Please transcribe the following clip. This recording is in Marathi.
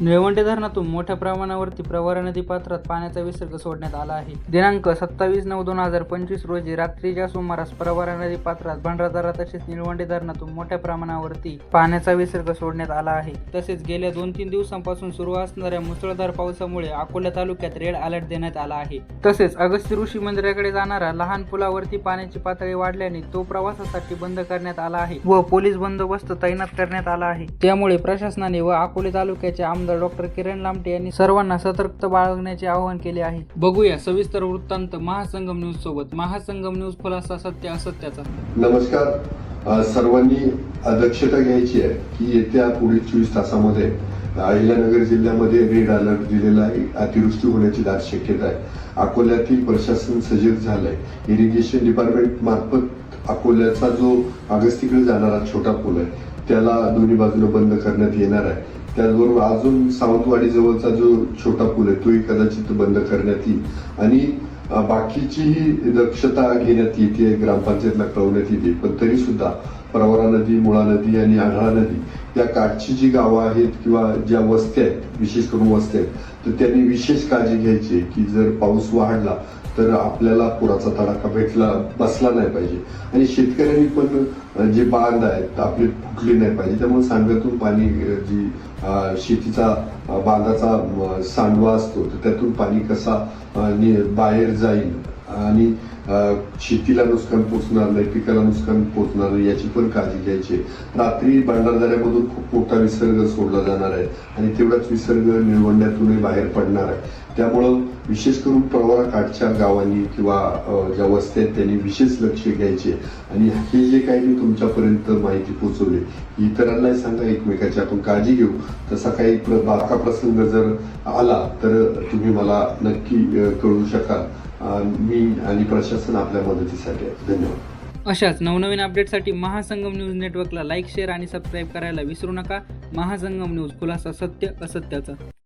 निळवंडे धरणातून मोठ्या प्रमाणावरती प्रवरा नदी पात्रात पाण्याचा विसर्ग सोडण्यात आला आहे. दिनांक सत्तावीस नऊ दोन हजार पंचवीस रोजी रात्रीच्या सुमारास प्रवरा नदी पात्रात भंडारदारा तसेच निळवंडे धरणातून मोठ्या प्रमाणावरती पाण्याचा विसर्ग सोडण्यात आला आहे. तसेच गेल्या दोन तीन दिवसांपासून सुरू असणाऱ्या मुसळधार पावसामुळे अकोला तालुक्यात रेड अलर्ट देण्यात आला आहे. तसेच अगस्त्य ऋषी मंदिराकडे जाणारा लहान पुलावरती पाण्याची पातळी वाढल्याने तो प्रवासासाठी बंद करण्यात आला आहे व पोलीस बंदोबस्त तैनात करण्यात आला आहे. त्यामुळे प्रशासनाने व अकोले तालुक्याचे आमदार डॉक्टर किरण लामटे यांनी सर्वांना सतर्कता बाळगण्याचे आवाहन केले आहे. बघूया सविस्तर वृत्तांत महासंगम न्यूज सोबत. महासंगम न्यूज खुलासा सत्य असत्याचा. नमस्कार. सर्वांनी दक्षता घ्यायची आहे की येत्या पुढील चोवीस तासामध्ये अहिल्यानगर जिल्ह्यामध्ये रेड अलर्ट दिलेला आहे. अतिवृष्टी होण्याची दाट शक्यता आहे. अकोल्यातील प्रशासन सजग झालंय. इरिगेशन डिपार्टमेंट मार्फत अकोल्याचा जो अगस्तीकडे जाणारा छोटा पूल आहे त्याला दोन्ही बाजूला बंद करण्यात येणार आहे. त्याचबरोबर अजून सावंतवाडी जवळचा जो छोटा पूल आहे तोही कदाचित बंद करण्यात येईल. आणि बाकीचीही दक्षता घेण्यात येते ग्रामपंचायतला कळवण्यात येते. पण तरी सुद्धा प्रवरा नदी मुळा नदी आणि आढळा नदी या काठची जी गावं आहेत किंवा ज्या वस्त्या आहेत विशेष करून वस्त्या आहेत तर त्यांनी विशेष काळजी घ्यायची की जर पाऊस वाढला तर आपल्याला पुराचा तडाखा भेटला बसला नाही पाहिजे. आणि शेतकऱ्यांनी पण जे बांध आहेत आपली फुटली नाही पाहिजे. त्यामुळे सांडव्यातून पाणी जी शेतीचा बांधाचा सांडवा असतो तर त्यातून पाणी कसा नि- बाहेर जाईल? आणि शेतीला नुकसान पोचणार नाही पिकाला नुकसान पोचणार नाही याची पण काळजी घ्यायची रात्री भंडारदऱ्यामधून खूप मोठा विसर्ग सोडला जाणार आहे आणि तेवढाच विसर्ग निळवंड्यातूनही बाहेर पडणार आहे. त्यामुळं विशेष करून प्रवाळाकाठच्या गावांनी किंवा ज्या वस्त्या आहेत त्यांनी विशेष लक्ष घ्यायचे आणि हे जे काही मी तुमच्यापर्यंत माहिती पोहोचवली इतरांनाही सांगा एकमेकाची आपण काळजी घेऊ. तसा काही प्र- बारका प्रसंग जर आला तर तुम्ही मला नक्की कळू शकाल. मी आणि प्रशासन आपल्या मदतीसाठी आहे. धन्यवाद. अशाच नवनवीन अपडेटसाठी महासंगम न्यूज नेटवर्कला लाईक शेअर आणि सबस्क्राईब करायला विसरू नका. महासंगम न्यूज खुलासा सत्य असत्याचा.